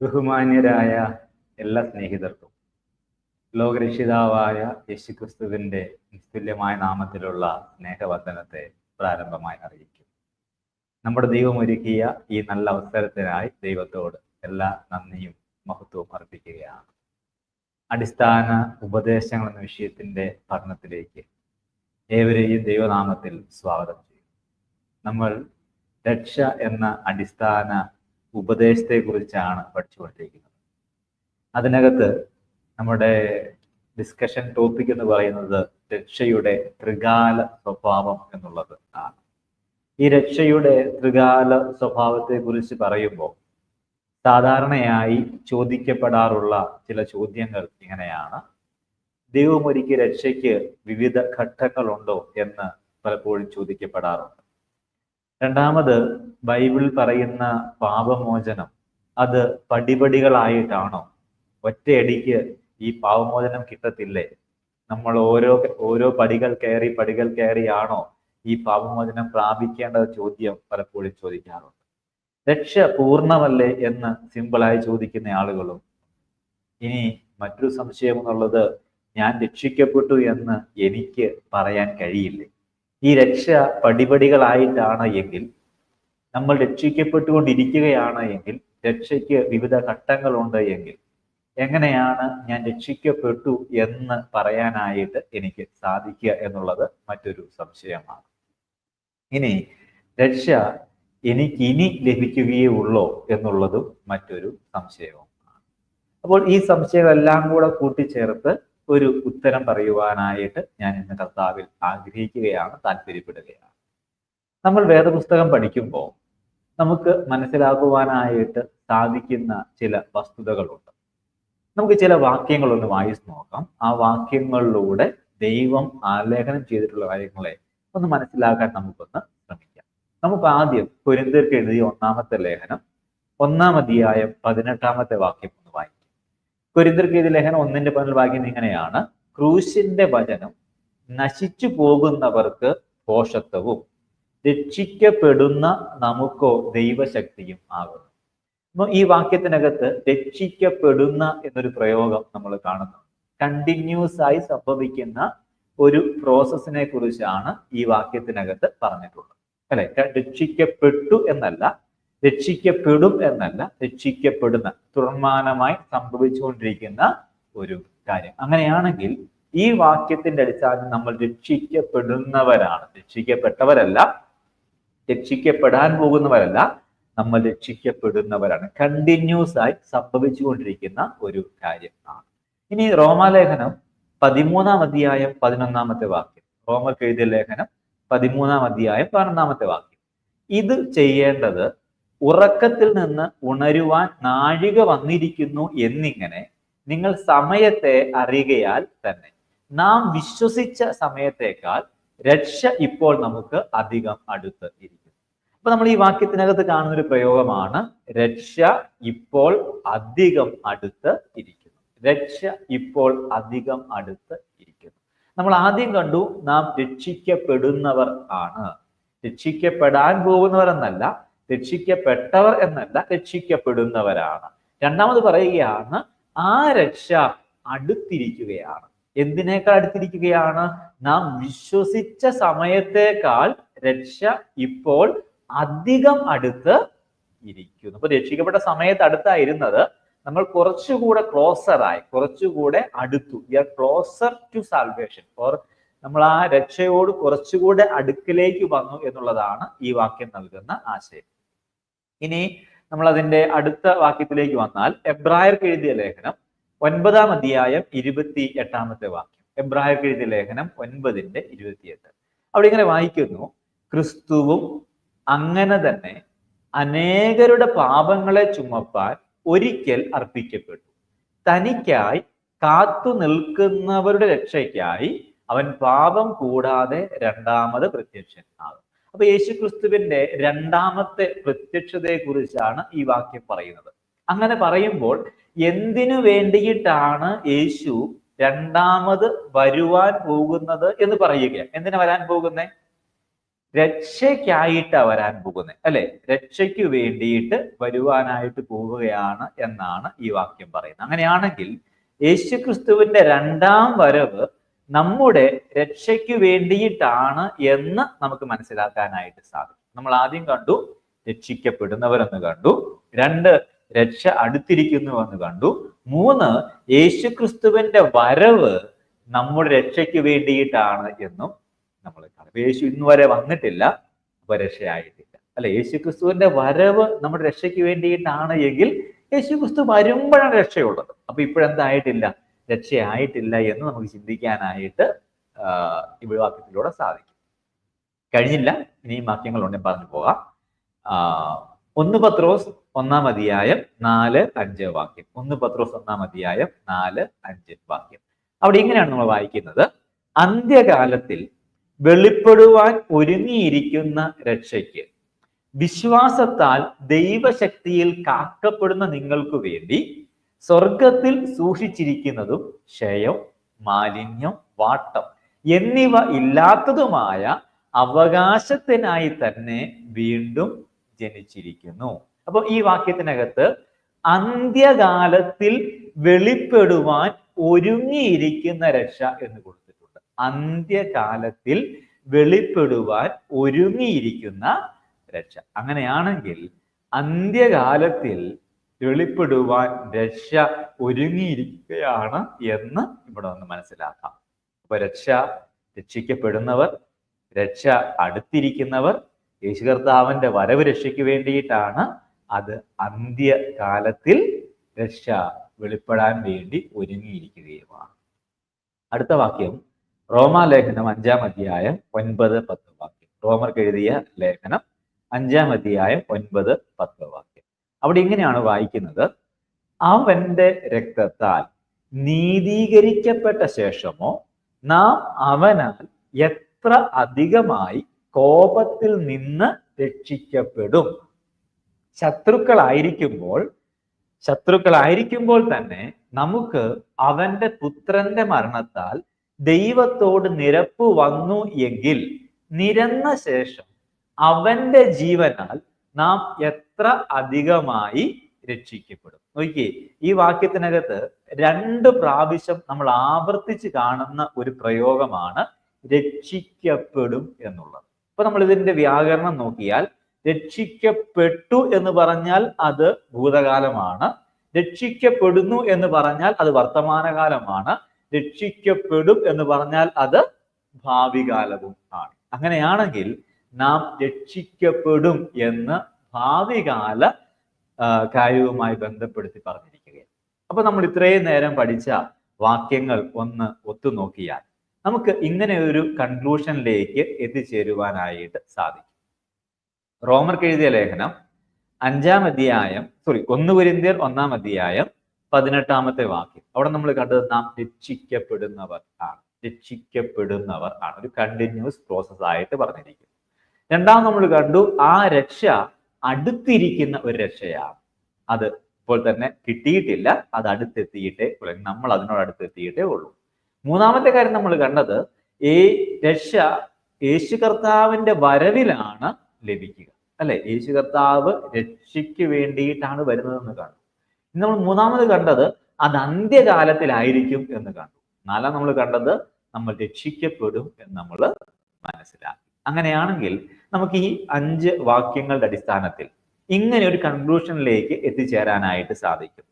ബഹുമാന്യരായ എല്ലാ സ്നേഹിതർക്കും ലോകരക്ഷിതാവായ യേശുക്രിസ്തുവിന്റെ നിസ്തുല്യമായ നാമത്തിലുള്ള സ്നേഹവന്ദനത്തെ പ്രാരംഭമായി അറിയിക്കും. നമ്മുടെ ദൈവം ഒരുക്കിയ ഈ നല്ല അവസരത്തിനായി ദൈവത്തോട് എല്ലാ നന്ദിയും മഹത്വവും അർപ്പിക്കുകയാണ്. അടിസ്ഥാന ഉപദേശങ്ങൾ എന്ന വിഷയത്തിന്റെ പഠനത്തിലേക്ക് ഏവരെയും ദൈവനാമത്തിൽ സ്വാഗതം ചെയ്യും നമ്മൾ രക്ഷ എന്ന അടിസ്ഥാന ഉപദേശത്തെ കുറിച്ചാണ് പഠിച്ചുകൊണ്ടിരിക്കുന്നത്. അതിനകത്ത് നമ്മുടെ ഡിസ്കഷൻ ടോപ്പിക് എന്ന് പറയുന്നത് രക്ഷയുടെ ത്രികാല സ്വഭാവം എന്നുള്ളത് ആണ്. ഈ രക്ഷയുടെ ത്രികാല സ്വഭാവത്തെ കുറിച്ച് പറയുമ്പോൾ സാധാരണയായി ചോദിക്കപ്പെടാറുള്ള ചില ചോദ്യങ്ങൾ ഇങ്ങനെയാണ്. ദൈവമൊരുക്കി രക്ഷയ്ക്ക് വിവിധ ഘട്ടങ്ങളുണ്ടോ എന്ന് പലപ്പോഴും ചോദിക്കപ്പെടാറുണ്ട്. രണ്ടാമത് ബൈബിൾ പറയുന്ന പാപമോചനം. അത് പടിപടികളായിട്ടാണോ? ഒറ്റയടിക്ക് ഈ പാപമോചനം കിട്ടത്തില്ലേ? നമ്മൾ ഓരോ ഓരോ പടികൾ കയറി പടികൾ കയറിയാണോ ഈ പാപമോചനം പ്രാപിക്കേണ്ട ചോദ്യം പലപ്പോഴും ചോദിക്കാറുണ്ട്. രക്ഷ പൂർണമല്ലേ എന്ന് സിമ്പിളായി ചോദിക്കുന്ന ആളുകളും. ഇനി മറ്റൊരു സംശയം എന്നുള്ളത് ഞാൻ രക്ഷിക്കപ്പെട്ടു എന്ന് എനിക്ക് പറയാൻ കഴിയില്ലേ? ഈ രക്ഷ പടിപടികളായിട്ടാണ് എങ്കിൽ നമ്മൾ രക്ഷിക്കപ്പെട്ടുകൊണ്ടിരിക്കുകയാണ് എങ്കിൽ രക്ഷയ്ക്ക് വിവിധ ഘട്ടങ്ങളുണ്ട് എങ്കിൽ എങ്ങനെയാണ് ഞാൻ രക്ഷിക്കപ്പെട്ടു എന്ന് പറയാനായിട്ട് എനിക്ക് സാധിക്കുക എന്നുള്ളത് മറ്റൊരു സംശയമാണ്. ഇനി രക്ഷ എനിക്ക് ഇനി ലഭിക്കുകയേ ഉള്ളോ എന്നുള്ളതും മറ്റൊരു സംശയവും അപ്പോൾ ഈ സംശയങ്ങളെല്ലാം കൂടെ കൂട്ടിച്ചേർത്ത് ഒരു ഉത്തരം പറയുവാനായിട്ട് ഞാൻ ഇന്ന് കർത്താവിൽ ആഗ്രഹിക്കുകയാണ് താല്പര്യപ്പെടുകയാണ്. നമ്മൾ വേദപുസ്തകം പഠിക്കുമ്പോൾ നമുക്ക് മനസ്സിലാക്കുവാനായിട്ട് സാധിക്കുന്ന ചില വസ്തുതകളുണ്ട്. നമുക്ക് ചില വാക്യങ്ങളൊന്ന് വായിച്ചു നോക്കാം. ആ വാക്യങ്ങളിലൂടെ ദൈവം ആലേഖനം ചെയ്തിട്ടുള്ള കാര്യങ്ങളെ ഒന്ന് മനസ്സിലാക്കാൻ നമുക്കൊന്ന് ശ്രമിക്കാം. നമുക്ക് ആദ്യം പൊരിന്തർക്ക് എഴുതിയ ഒന്നാമത്തെ ലേഖനം ഒന്നാം അധ്യായം പതിനെട്ടാമത്തെ വാക്യം. ഒന്ന് വായിക്കാം കുരിന്തർക്ക് എഴുതിയ ലേഖനം ഒന്നിന്റെ പതിനൽ വാക്യം ഇങ്ങനെയാണ്. ക്രൂശിന്റെ വചനം നശിച്ചു പോകുന്നവർക്ക് പോഷത്വവും രക്ഷിക്കപ്പെടുന്ന നമുക്കോ ദൈവശക്തിയും ആകുന്നു. ഈ വാക്യത്തിനകത്ത് രക്ഷിക്കപ്പെടുന്ന എന്നൊരു പ്രയോഗം നമ്മൾ കാണുന്നു. കണ്ടിന്യൂസ് ആയി സംഭവിക്കുന്ന ഒരു പ്രോസസ്സിനെ കുറിച്ചാണ് ഈ വാക്യത്തിനകത്ത് പറഞ്ഞിട്ടുള്ളത്. അല്ലെ? രക്ഷിക്കപ്പെട്ടു എന്നല്ല രക്ഷിക്കപ്പെടും എന്നല്ല രക്ഷിക്കപ്പെടുന്ന തുടർമാനമായി സംഭവിച്ചുകൊണ്ടിരിക്കുന്ന ഒരു കാര്യം. അങ്ങനെയാണെങ്കിൽ ഈ വാക്യത്തിന്റെ അടിസ്ഥാനത്തിൽ നമ്മൾ രക്ഷിക്കപ്പെടുന്നവരാണ്. രക്ഷിക്കപ്പെട്ടവരല്ല രക്ഷിക്കപ്പെടാൻ പോകുന്നവരല്ല നമ്മൾ രക്ഷിക്കപ്പെടുന്നവരാണ്. കണ്ടിന്യൂസ് ആയി സംഭവിച്ചുകൊണ്ടിരിക്കുന്ന ഒരു കാര്യമാണ് ഇനി റോമാലേഖനം പതിമൂന്നാം അധ്യായം പതിനൊന്നാമത്തെ വാക്യം. റോമർക്ക് എഴുതിയ ലേഖനം പതിമൂന്നാം അധ്യായം പതിനൊന്നാമത്തെ വാക്യം. ഇത് ചെയ്യേണ്ടത് ഉറക്കത്തിൽ നിന്ന് ഉണരുവാൻ നാഴിക വന്നിരിക്കുന്നു എന്നിങ്ങനെ നിങ്ങൾ സമയത്തെ അറിയുകയാൽ തന്നെ. നാം വിശ്വസിച്ച സമയത്തേക്കാൾ രക്ഷ ഇപ്പോൾ നമുക്ക് അധികം അടുത്ത് ഇരിക്കുന്നു. അപ്പൊ നമ്മൾ ഈ വാക്യത്തിനകത്ത് കാണുന്ന ഒരു പ്രയോഗമാണ് രക്ഷ ഇപ്പോൾ അധികം അടുത്ത് ഇരിക്കുന്നു. രക്ഷ ഇപ്പോൾ അധികം അടുത്ത് ഇരിക്കുന്നു. നമ്മൾ ആദ്യം കണ്ടു നാം രക്ഷിക്കപ്പെടുന്നവർ ആണ്. രക്ഷിക്കപ്പെടാൻ പോകുന്നവർ എന്നല്ല രക്ഷിക്കപ്പെട്ടവർ എന്നല്ല രക്ഷിക്കപ്പെടുന്നവരാണ്. രണ്ടാമത് പറയുകയാണ് ആ രക്ഷ അടുത്തിരിക്കുകയാണ്. എന്തിനേക്കാൾ അടുത്തിരിക്കുകയാണ്? നാം വിശ്വസിച്ച സമയത്തേക്കാൾ രക്ഷ ഇപ്പോൾ അധികം അടുത്ത് ഇരിക്കുന്നു. അപ്പൊ രക്ഷിക്കപ്പെട്ട സമയത്ത് അടുത്തായിരുന്നത് നമ്മൾ കുറച്ചുകൂടെ ക്ലോസർ ആയി കുറച്ചുകൂടെ അടുത്തു. We are closer to salvation or നമ്മൾ ആ രക്ഷയോട് കുറച്ചുകൂടെ അടുക്കിലേക്ക് വന്നു എന്നുള്ളതാണ് ഈ വാക്യം നൽകുന്ന ആശയം. ഇനി നമ്മൾ അതിന്റെ അടുത്ത വാക്യത്തിലേക്ക് വന്നാൽ എബ്രായർക്ക് എഴുതിയ ലേഖനം ഒൻപതാം അധ്യായം ഇരുപത്തി എട്ടാമത്തെ വാക്യം. എബ്രായർക്ക് എഴുതിയ ലേഖനം ഒൻപതിന്റെ ഇരുപത്തിയെട്ട്. അവിടെ ഇങ്ങനെ വായിക്കുന്നു ക്രിസ്തുവും അങ്ങനെ തന്നെ അനേകരുടെ പാപങ്ങളെ ചുമപ്പാൻ ഒരിക്കൽ അർപ്പിക്കപ്പെട്ടു. തനിക്കായി കാത്തു നിൽക്കുന്നവരുടെ രക്ഷയ്ക്കായി അവൻ പാപം കൂടാതെ രണ്ടാമത് പ്രത്യക്ഷൻ ആകും അപ്പൊ യേശു ക്രിസ്തുവിന്റെ രണ്ടാമത്തെ പ്രത്യക്ഷതയെ കുറിച്ചാണ് ഈ വാക്യം പറയുന്നത്. അങ്ങനെ പറയുമ്പോൾ എന്തിനു വേണ്ടിയിട്ടാണ് യേശു രണ്ടാമത് വരുവാൻ പോകുന്നത് എന്ന് പറയുക? എന്തിനാ വരാൻ പോകുന്നേ? രക്ഷയ്ക്കായിട്ടാ വരാൻ പോകുന്നത് അല്ലെ? രക്ഷയ്ക്ക് വേണ്ടിയിട്ട് വരുവാനായിട്ട് പോവുകയാണ് എന്നാണ് ഈ വാക്യം പറയുന്നത്. അങ്ങനെയാണെങ്കിൽ യേശുക്രിസ്തുവിന്റെ രണ്ടാം വരവ് നമ്മുടെ രക്ഷയ്ക്ക് വേണ്ടിയിട്ടാണ് എന്ന് നമുക്ക് മനസ്സിലാക്കാനായിട്ട് സാധിക്കും. നമ്മൾ ആദ്യം കണ്ടു രക്ഷിക്കപ്പെടുന്നവരെന്ന് കണ്ടു. രണ്ട് രക്ഷ അടുത്തിരിക്കുന്നു എന്ന് കണ്ടു. മൂന്ന് യേശുക്രിസ്തുവിന്റെ വരവ് നമ്മുടെ രക്ഷയ്ക്ക് വേണ്ടിയിട്ടാണ് എന്നും നമ്മൾ കാണും യേശു ഇന്ന് വരെ വന്നിട്ടില്ല അപ്പൊ രക്ഷയായിട്ടില്ല. അല്ലെ യേശുക്രിസ്തുവിന്റെ വരവ് നമ്മുടെ രക്ഷയ്ക്ക് വേണ്ടിയിട്ടാണ് എങ്കിൽ യേശുക്രിസ്തു വരുമ്പോഴാണ് രക്ഷയുള്ളത്. അപ്പൊ ഇപ്പോഴെന്തായിട്ടില്ല? രക്ഷയായിട്ടില്ല എന്ന് നമുക്ക് ചിന്തിക്കാനായിട്ട് ഈ വാക്യത്തിലൂടെ സാധിക്കും. കഴിഞ്ഞില്ല ഇനിയും വാക്യങ്ങളുണ്ട് പറഞ്ഞു പോകാം. ഒന്ന് പത്രോസ് ഒന്നാം അധ്യായം നാല് അഞ്ച് വാക്യം. ഒന്ന് പത്രോസ് ഒന്നാം അധ്യായം നാല് അഞ്ച് വാക്യം. അവിടെ ഇങ്ങനെയാണ് നമ്മൾ വായിക്കുന്നത്. അന്ത്യകാലത്തിൽ വെളിപ്പെടുവാൻ ഒരുങ്ങിയിരിക്കുന്ന രക്ഷയ്ക്ക് വിശ്വാസത്താൽ ദൈവശക്തിയിൽ കാക്കപ്പെടുന്ന നിങ്ങൾക്ക് വേണ്ടി സ്വർഗത്തിൽ സൂക്ഷിച്ചിരിക്കുന്നതും ക്ഷയം മാലിന്യം വാട്ടം എന്നിവ ഇല്ലാത്തതുമായ അവകാശത്തിനായി തന്നെ വീണ്ടും ജനിച്ചിരിക്കുന്നു. അപ്പൊ ഈ വാക്യത്തിനകത്ത് അന്ത്യകാലത്തിൽ വെളിപ്പെടുവാൻ ഒരുങ്ങിയിരിക്കുന്ന രക്ഷ എന്ന് കൊടുത്തിട്ടുണ്ട്. അന്ത്യകാലത്തിൽ വെളിപ്പെടുവാൻ ഒരുങ്ങിയിരിക്കുന്ന രക്ഷ. അങ്ങനെയാണെങ്കിൽ അന്ത്യകാലത്തിൽ വെളിപ്പെടുവാൻ രക്ഷ ഒരുങ്ങിയിരിക്കുകയാണ് എന്ന് ഇവിടെ ഒന്ന് മനസ്സിലാക്കാം. അപ്പൊ രക്ഷ രക്ഷിക്കപ്പെടുന്നവർ രക്ഷ അടുത്തിരിക്കുന്നവർ യേശു കർത്താവിന്റെ വരവ് രക്ഷയ്ക്ക് വേണ്ടിയിട്ടാണ് അത് അന്ത്യകാലത്തിൽ രക്ഷ വെളിപ്പെടാൻ വേണ്ടി ഒരുങ്ങിയിരിക്കുകയുമാണ്. അടുത്ത വാക്യം റോമാലേഖനം അഞ്ചാം അധ്യായം ഒൻപത് പത്ത് വാക്യം. റോമർക്ക് എഴുതിയ ലേഖനം അഞ്ചാം അധ്യായം ഒൻപത് പത്ത് വാക്യം. അവിടെ ഇങ്ങനെയാണ് വായിക്കുന്നത്? അവന്റെ രക്തത്താൽ നീതീകരിക്കപ്പെട്ട ശേഷമോ നാം അവനാൽ എത്ര അധികമായി കോപത്തിൽ നിന്ന് രക്ഷിക്കപ്പെടും? ശത്രുക്കളായിരിക്കുമ്പോൾ ശത്രുക്കളായിരിക്കുമ്പോൾ തന്നെ നമുക്ക് അവന്റെ പുത്രന്റെ മരണത്താൽ ദൈവത്തോട് നിരപ്പ് വന്നു എങ്കിൽ നിരന്ന ശേഷം അവന്റെ ജീവനാൽ നാം എത്ര അധികമായി രക്ഷിക്കപ്പെടും. നോക്കിയേ ഈ വാക്യത്തിനകത്ത് രണ്ട് പ്രാവശ്യം നമ്മൾ ആവർത്തിച്ച് കാണുന്ന ഒരു പ്രയോഗമാണ് രക്ഷിക്കപ്പെടും എന്നുള്ളത്. അപ്പൊ നമ്മൾ ഇതിന്റെ വ്യാകരണം നോക്കിയാൽ രക്ഷിക്കപ്പെട്ടു എന്ന് പറഞ്ഞാൽ അത് ഭൂതകാലമാണ്. രക്ഷിക്കപ്പെടുന്നു എന്ന് പറഞ്ഞാൽ അത് വർത്തമാനകാലമാണ്. രക്ഷിക്കപ്പെടും എന്ന് പറഞ്ഞാൽ അത് ഭാവി കാലവും ആണ്. അങ്ങനെയാണെങ്കിൽ നാം രക്ഷിക്കപ്പെടും എന്ന് ഭാവികാല കാര്യവുമായി ബന്ധപ്പെടുത്തി പറഞ്ഞിരിക്കുകയാണ്. അപ്പൊ നമ്മൾ ഇത്രയും നേരം പഠിച്ച വാക്യങ്ങൾ ഒന്ന് ഒത്തു നോക്കിയാൽ നമുക്ക് ഇങ്ങനെ ഒരു കൺക്ലൂഷനിലേക്ക് എത്തിച്ചേരുവാനായിട്ട് സാധിക്കും. റോമർക്ക് എഴുതിയ ലേഖനം അഞ്ചാം അധ്യായം സോറി ഒന്ന് കുരിന്തിയർ ഒന്നാം അധ്യായം പതിനെട്ടാമത്തെ വാക്യം. അവിടെ നമ്മൾ കണ്ടത് നാം രക്ഷിക്കപ്പെടുന്നവർ ആണ്. രക്ഷിക്കപ്പെടുന്നവർ ആണ്. ഒരു കണ്ടിന്യൂസ് പ്രോസസ് ആയിട്ട് പറഞ്ഞിരിക്കുന്നു. രണ്ടാം നമ്മൾ കണ്ടു ആ രക്ഷ അടുത്തിരിക്കുന്ന ഒരു രക്ഷയാണ്. അത് ഇപ്പോൾ തന്നെ കിട്ടിയിട്ടില്ല അത് അടുത്തെത്തിയിട്ടേ ഉള്ളൂ. നമ്മൾ അതിനോട് അടുത്തെത്തിയിട്ടേ ഉള്ളൂ. മൂന്നാമത്തെ കാര്യം നമ്മൾ കണ്ടത് ഈ രക്ഷ യേശു കർത്താവിന്റെ വരവിലാണ് ലഭിക്കുക. അല്ലെ? യേശു കർത്താവ് രക്ഷയ്ക്ക് വേണ്ടിയിട്ടാണ് വരുന്നതെന്ന് കണ്ടു. ഇന്ന് നമ്മൾ മൂന്നാമത് കണ്ടത് അത് അന്ത്യകാലത്തിലായിരിക്കും എന്ന് കണ്ടു. നാലാം നമ്മൾ കണ്ടത് നമ്മൾ രക്ഷിക്കപ്പെടും എന്ന് നമ്മൾ മനസ്സിലാക്കി. അങ്ങനെയാണെങ്കിൽ നമുക്ക് ഈ അഞ്ച് വാക്യങ്ങളുടെ അടിസ്ഥാനത്തിൽ ഇങ്ങനെ ഒരു കൺക്ലൂഷനിലേക്ക് എത്തിച്ചേരാനായിട്ട് സാധിക്കും.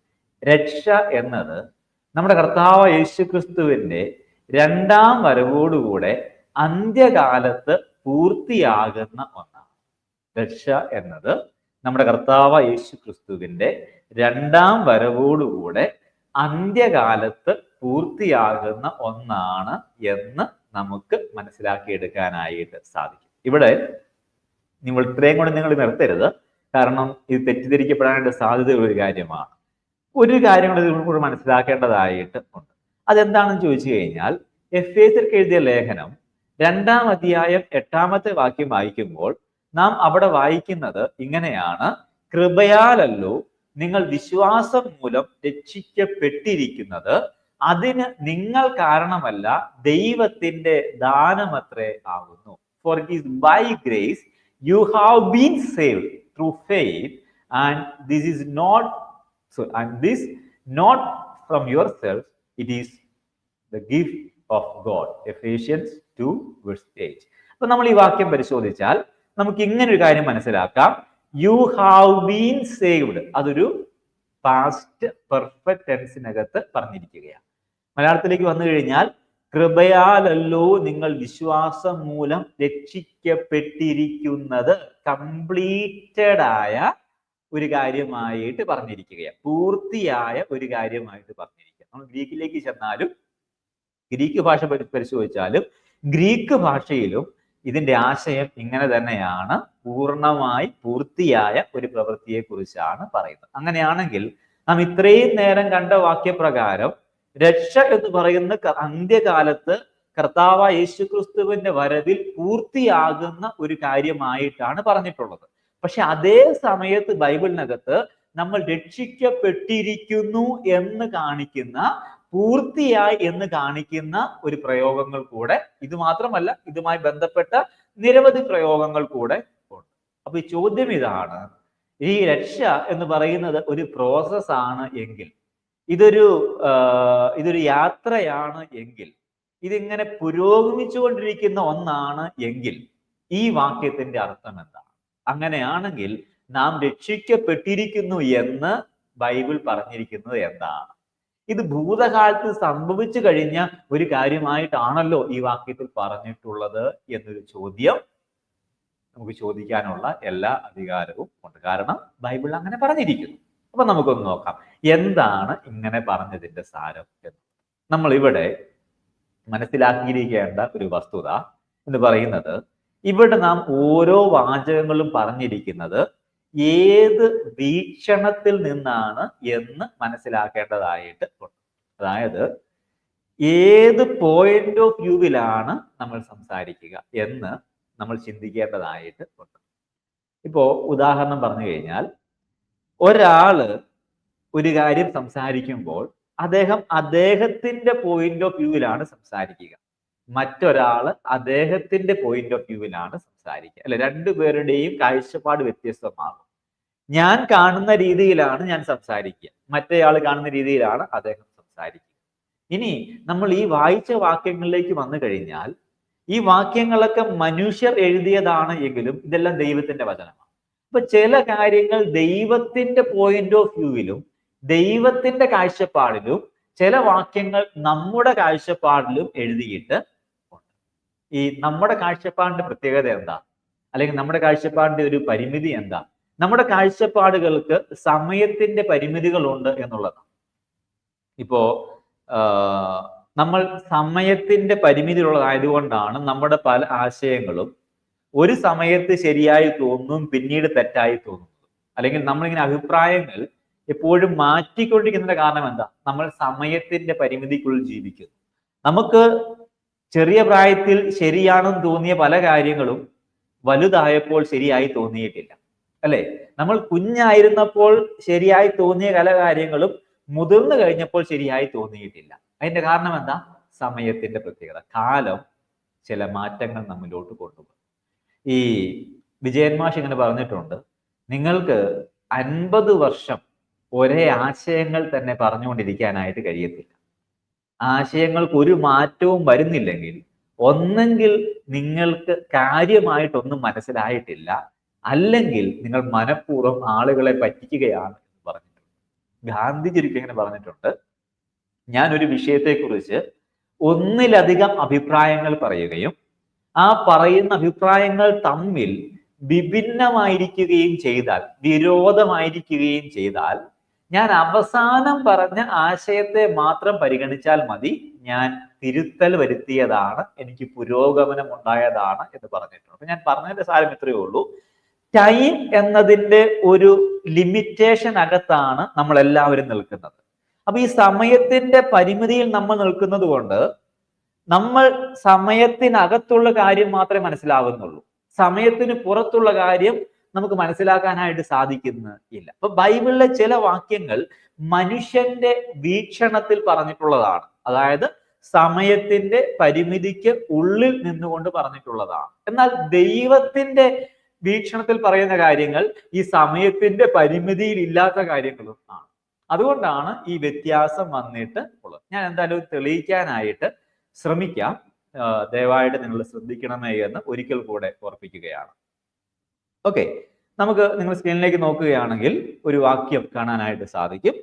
രക്ഷ എന്നത് നമ്മുടെ കർത്താവ് യേശുക്രിസ്തുവിന്റെ രണ്ടാം വരവോടുകൂടെ അന്ത്യകാലത്ത് പൂർത്തിയാകുന്ന ഒന്നാണ്. രക്ഷ എന്നത് നമ്മുടെ കർത്താവ് യേശു ക്രിസ്തുവിന്റെ രണ്ടാം വരവോടുകൂടെ അന്ത്യകാലത്ത് പൂർത്തിയാകുന്ന ഒന്നാണ് എന്ന് നമുക്ക് മനസ്സിലാക്കിയെടുക്കാനായിട്ട് സാധിക്കും. ഇവിടെ നിങ്ങൾ ഇത്രയും കൊണ്ട് നിങ്ങൾ നിർത്തരുത്. കാരണം ഇത് തെറ്റിദ്ധരിക്കപ്പെടാനായിട്ട് സാധ്യതയുള്ള ഒരു കാര്യമാണ്. ഒരു കാര്യം കൂടെ കൂടെ മനസ്സിലാക്കേണ്ടതായിട്ട് ഉണ്ട്. അതെന്താണെന്ന് ചോദിച്ചു കഴിഞ്ഞാൽ എഫ് എസിർക്ക് എഴുതിയ ലേഖനം രണ്ടാം അധ്യായം എട്ടാമത്തെ വാക്യം വായിക്കുമ്പോൾ നാം അവിടെ വായിക്കുന്നത് ഇങ്ങനെയാണ്. കൃപയാലല്ലോ നിങ്ങൾ വിശ്വാസം മൂലം രക്ഷിക്കപ്പെട്ടിരിക്കുന്നത്. അതിന് നിങ്ങൾ കാരണമല്ല ദൈവത്തിന്റെ ദാനമത്രേ ആകുന്നു. For it is by grace you have been save through faith and this is not and this not from yourself it is the gift of God Ephesians two verse അപ്പൊ നമ്മൾ ഈ വാക്യം പരിശോധിച്ചാൽ നമുക്ക് ഇങ്ങനെ ഒരു കാര്യം മനസ്സിലാക്കാം. യു ഹാവ് ബീൻ സേവ്ഡ് അതൊരു പാസ്റ്റ് പെർഫെക്റ്റ് ടെൻസിനകത്ത് പറഞ്ഞിരിക്കുകയാണ്. മലയാളത്തിലേക്ക് വന്നു കഴിഞ്ഞാൽ കൃപയാലല്ലോ നിങ്ങൾ വിശ്വാസം മൂലം രക്ഷിക്കപ്പെട്ടിരിക്കുന്നത്. കംപ്ലീറ്റഡ് ആയ ഒരു കാര്യമായിട്ട് പറഞ്ഞിരിക്കുകയാണ്. പൂർത്തിയായ ഒരു കാര്യമായിട്ട് പറഞ്ഞിരിക്കുക നമ്മൾ ഗ്രീക്കിലേക്ക് ചെന്നാലും ഗ്രീക്ക് ഭാഷ പരിശോധിച്ചാലും ഗ്രീക്ക് ഭാഷയിലും ഇതിന്റെ ആശയം ഇങ്ങനെ തന്നെയാണ്. പൂർണമായി പൂർത്തിയായ ഒരു പ്രവൃത്തിയെ കുറിച്ചാണ് പറയുന്നത്. അങ്ങനെയാണെങ്കിൽ നാം ഇത്രയും നേരം കണ്ട വാക്യപ്രകാരം രക്ഷ എന്ന് പറയുന്ന അന്ത്യകാലത്ത് കർത്താവ യേശുക്രിസ്തുവിന്റെ വരവിൽ പൂർത്തിയാകുന്ന ഒരു കാര്യമായിട്ടാണ് പറഞ്ഞിട്ടുള്ളത്. പക്ഷെ അതേ സമയത്ത് ബൈബിളിനകത്ത് നമ്മൾ രക്ഷിക്കപ്പെട്ടിരിക്കുന്നു എന്ന് കാണിക്കുന്ന പൂർത്തിയായി എന്ന് കാണിക്കുന്ന ഒരു പ്രയോഗങ്ങൾ കൂടെ ഇത് മാത്രമല്ല ഇതുമായി ബന്ധപ്പെട്ട നിരവധി പ്രയോഗങ്ങൾ കൂടെ ഉണ്ട്. അപ്പൊ ഈ ചോദ്യം ഇതാണ്. ഈ രക്ഷ എന്ന് പറയുന്നത് ഒരു പ്രോസസ് ആണ് എങ്കിൽ ഇതൊരു ഇതൊരു യാത്രയാണ് എങ്കിൽ ഇതിങ്ങനെ പുരോഗമിച്ചുകൊണ്ടിരിക്കുന്ന ഒന്നാണ് എങ്കിൽ ഈ വാക്യത്തിന്റെ അർത്ഥം എന്താണ് അങ്ങനെയാണെങ്കിൽ നാം രക്ഷിക്കപ്പെട്ടിരിക്കുന്നു എന്ന് ബൈബിൾ പറഞ്ഞിരിക്കുന്നത് എന്താണ് ഇത് ഭൂതകാലത്ത് സംഭവിച്ചു കഴിഞ്ഞ ഒരു കാര്യമായിട്ടാണല്ലോ ഈ വാക്യത്തിൽ പറഞ്ഞിട്ടുള്ളത് എന്നൊരു ചോദ്യം നമുക്ക് ചോദിക്കാനുള്ള എല്ലാ അധികാരവും ഉണ്ട്. കാരണം ബൈബിൾ അങ്ങനെ പറഞ്ഞിരിക്കുന്നു. അപ്പൊ നമുക്കൊന്ന് നോക്കാം. എന്താണ് ഇങ്ങനെ പറഞ്ഞതിന്റെ സാരം എന്ന്? നമ്മൾ ഇവിടെ മനസ്സിലാക്കിയിരിക്കേണ്ട ഒരു വസ്തുത എന്ന് പറയുന്നത് ഇവിടെ നാം ഓരോ വാചകങ്ങളും പറഞ്ഞിരിക്കുന്നത് ഏത് വീക്ഷണത്തിൽ നിന്നാണ് എന്ന് മനസ്സിലാക്കേണ്ടതായിട്ട് ഉണ്ട്. അതായത് ഏത് പോയിന്റ് ഓഫ് വ്യൂവിലാണ് നമ്മൾ സംസാരിക്കുക എന്ന് നമ്മൾ ചിന്തിക്കേണ്ടതായിട്ട് ഉണ്ട്. ഇപ്പോ ഉദാഹരണം പറഞ്ഞു കഴിഞ്ഞാൽ ഒരാൾ ഒരു കാര്യം സംസാരിക്കുമ്പോൾ അദ്ദേഹം അദ്ദേഹത്തിന്റെ പോയിന്റ് ഓഫ് വ്യൂവിലാണ് സംസാരിക്കുക. മറ്റൊരാൾ അദ്ദേഹത്തിന്റെ പോയിന്റ് ഓഫ് വ്യൂവിലാണ് സംസാരിക്കുക. അല്ലെ? രണ്ടുപേരുടെയും കാഴ്ചപ്പാട് വ്യത്യസ്തമാകും. ഞാൻ കാണുന്ന രീതിയിലാണ് ഞാൻ സംസാരിക്കുക. മറ്റേയാൾ കാണുന്ന രീതിയിലാണ് അദ്ദേഹം സംസാരിക്കുക. ഇനി നമ്മൾ ഈ വായിച്ച വാക്യങ്ങളിലേക്ക് വന്നു കഴിഞ്ഞാൽ ഈ വാക്യങ്ങളൊക്കെ മനുഷ്യർ എഴുതിയതാണ് എങ്കിലും ഇതെല്ലാം ദൈവത്തിന്റെ വചനമാണ്. അപ്പൊ ചില കാര്യങ്ങൾ ദൈവത്തിന്റെ പോയിന്റ് ഓഫ് വ്യൂവിലും ദൈവത്തിന്റെ കാഴ്ചപ്പാടിലും ചില വാക്യങ്ങൾ നമ്മുടെ കാഴ്ചപ്പാടിലും എഴുതിയിട്ട് ഉണ്ട്. ഈ നമ്മുടെ കാഴ്ചപ്പാടിന്റെ പ്രത്യേകത എന്താ? അല്ലെങ്കിൽ നമ്മുടെ കാഴ്ചപ്പാടിന്റെ ഒരു പരിമിതി എന്താ? നമ്മുടെ കാഴ്ചപ്പാടുകൾക്ക് സമയത്തിന്റെ പരിമിതികളുണ്ട് എന്നുള്ളതാണ്. ഇപ്പോ നമ്മൾ സമയത്തിന്റെ പരിമിതിയുള്ളതായതുകൊണ്ടാണ് നമ്മുടെ പല ആശയങ്ങളും ഒരു സമയത്ത് ശരിയായി തോന്നും പിന്നീട് തെറ്റായി തോന്നുന്നത്. അല്ലെങ്കിൽ നമ്മളിങ്ങനെ അഭിപ്രായങ്ങൾ എപ്പോഴും മാറ്റിക്കൊണ്ടിരിക്കുന്നതിന്റെ കാരണം എന്താ? നമ്മൾ സമയത്തിന്റെ പരിമിതിക്കുള്ളിൽ ജീവിക്കുന്നു. നമുക്ക് ചെറിയ പ്രായത്തിൽ ശരിയാണെന്ന് തോന്നിയ പല കാര്യങ്ങളും വലുതായപ്പോൾ ശരിയായി തോന്നിയിട്ടില്ല. അല്ലെ? നമ്മൾ കുഞ്ഞായിരുന്നപ്പോൾ ശരിയായി തോന്നിയ പല കാര്യങ്ങളും മുതിർന്നു കഴിഞ്ഞപ്പോൾ ശരിയായി തോന്നിയിട്ടില്ല. അതിന്റെ കാരണം എന്താ? സമയത്തിന്റെ പ്രത്യേകത. കാലം ചില മാറ്റങ്ങൾ നമ്മിലോട്ട് കൊണ്ടുപോകും ഈ വിജയൻ മാഷ് ഇങ്ങനെ പറഞ്ഞിട്ടുണ്ട്. നിങ്ങൾക്ക് അൻപത് വർഷം ഒരേ ആശയങ്ങൾ തന്നെ പറഞ്ഞുകൊണ്ടിരിക്കാനായിട്ട് കഴിയത്തില്ല. ആശയങ്ങൾക്ക് ഒരു മാറ്റവും വരുന്നില്ലെങ്കിൽ ഒന്നെങ്കിൽ നിങ്ങൾക്ക് കാര്യമായിട്ടൊന്നും മനസ്സിലായിട്ടില്ല. അല്ലെങ്കിൽ നിങ്ങൾ മനഃപൂർവം ആളുകളെ പറ്റിക്കുകയാണ് എന്ന് പറഞ്ഞിട്ടുണ്ട്. ഗാന്ധിജി ഇങ്ങനെ പറഞ്ഞിട്ടുണ്ട്. ഞാൻ ഒരു വിഷയത്തെക്കുറിച്ച് ഒന്നിലധികം അഭിപ്രായങ്ങൾ പറയുകയും ആ പറയുന്ന അഭിപ്രായങ്ങൾ തമ്മിൽ വിഭിന്നമായിരിക്കുകയും ചെയ്താൽ വിരോധമായിരിക്കുകയും ചെയ്താൽ ഞാൻ അവസാനം പറഞ്ഞ ആശയത്തെ മാത്രം പരിഗണിച്ചാൽ മതി. ഞാൻ തിരുത്തൽ വരുത്തിയതാണ്. എനിക്ക് പുരോഗമനം ഉണ്ടായതാണ് എന്ന് പറഞ്ഞിട്ടുണ്ട്. അപ്പൊ ഞാൻ പറഞ്ഞതിന്റെ സാരം ഇത്രയേ ഉള്ളൂ. ടൈം എന്നതിന്റെ ഒരു ലിമിറ്റേഷൻ അകത്താണ് നമ്മൾ എല്ലാവരും നിൽക്കുന്നത്. അപ്പൊ ഈ സമയത്തിന്റെ പരിമിതിയിൽ നമ്മൾ നിൽക്കുന്നത് കൊണ്ട് നമ്മൾ സമയത്തിനകത്തുള്ള കാര്യം മാത്രമേ മനസ്സിലാവുന്നുള്ളൂ. സമയത്തിന് പുറത്തുള്ള കാര്യം നമുക്ക് മനസ്സിലാക്കാനായിട്ട് സാധിക്കുന്നില്ല അപ്പൊ ബൈബിളിലെ ചില വാക്യങ്ങൾ മനുഷ്യന്റെ വീക്ഷണത്തിൽ പറഞ്ഞിട്ടുള്ളതാണ്. അതായത് സമയത്തിന്റെ പരിമിതിക്ക് ഉള്ളിൽ നിന്നുകൊണ്ട് പറഞ്ഞിട്ടുള്ളതാണ്. എന്നാൽ ദൈവത്തിന്റെ വീക്ഷണത്തിൽ പറയുന്ന കാര്യങ്ങൾ ഈ സമയത്തിന്റെ പരിമിതിയിൽ ഇല്ലാത്ത കാര്യങ്ങളും ആണ്. അതുകൊണ്ടാണ് ഈ വ്യത്യാസം വന്നിട്ട് ഉള്ളത്. ഞാൻ എന്തായാലും തെളിയിക്കാനായിട്ട് ശ്രമിക്കാം. ദയവായിട്ട് നിങ്ങൾ ശ്രദ്ധിക്കണമേ എന്ന് ഒരിക്കൽ കൂടെ ഓർപ്പിക്കുകയാണ്. ഓക്കെ നമുക്ക് നിങ്ങൾ സ്ക്രീനിലേക്ക് നോക്കുകയാണെങ്കിൽ ഒരു വാക്യം കാണാനായിട്ട് സാധിക്കും.